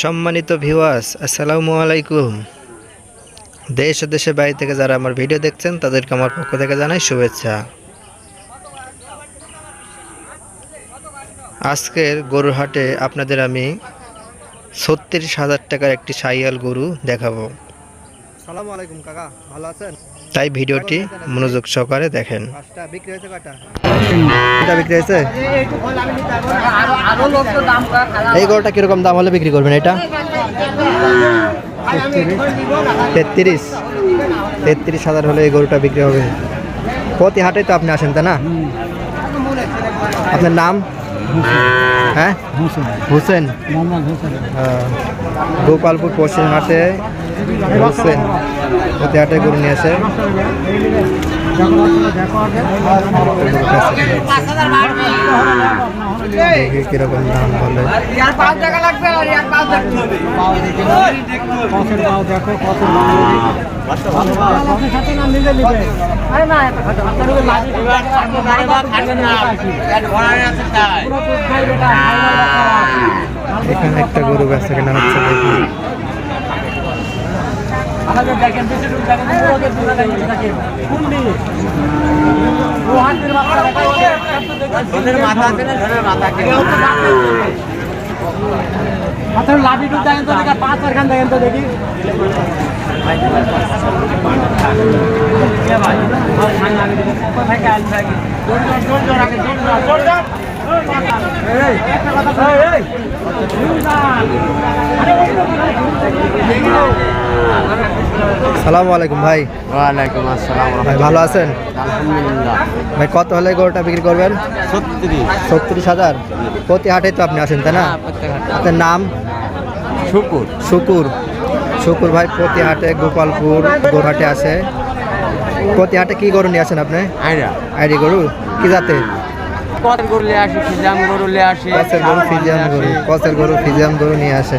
সম্মানিত ভিউয়ার্স আসসালামু আলাইকুম। দেশ ও দেশের বাইরে থেকে যারা আমার ভিডিও দেখছেন তাদেরকে আমার পক্ষ থেকে জানাই শুভেচ্ছা। আজকের গরুর হাটে আপনাদের আমি ছত্রিশ হাজার টাকার একটি সাইয়াল গরু দেখাবো। সালামু আলাইকুম কাকা। ভালো আছেন? তাই ভিডিওটি মনোযোগ সহকারে দেখেন। বিক্রি হয়েছে? এই গরুটা কীরকম দাম হলে বিক্রি করবেন এটা? তেত্রিশ। তেত্রিশ হাজার হলে এই গরুটা বিক্রি হবে। প্রতি হাটে তো আপনি আসেন, তাই না? আপনার নাম? হ্যাঁ? হোসেন। গোপালপুর পশ্চিম হাটে হোসেন। প্রতি হাটে গরু নিয়ে আসে। কীরকম দাম বলে এখানে একটা গরু বেচা কেনা হচ্ছে মাথার লাভি টুক দেখেন তো দেখে পাঁচ খান দেখেন তো দেখি। সালামু আলাইকুম ভাই। ওয়ালাইকুম আসসালাম ভাই ভালো আছেন? আলহামদুলিল্লাহ। ভাই কত হলে গরুটা বিক্রি করবেন? সত্যি ছত্রিশ হাজার? প্রতি হাটে তো আপনি আছেন তাই না? আপনার নাম? শুকুর। শুকুর। শুকুর ভাই প্রতি হাটে গোপালপুর গোরহাটে আছে। প্রতি হাটে কি গরু নিয়ে আসেন আপনি? আইরা। আইডি গরু? কি আসি ফিজাম আসি কসের গরু গরু। কসের গরু ফিজিয়াম গরু নিয়ে আসে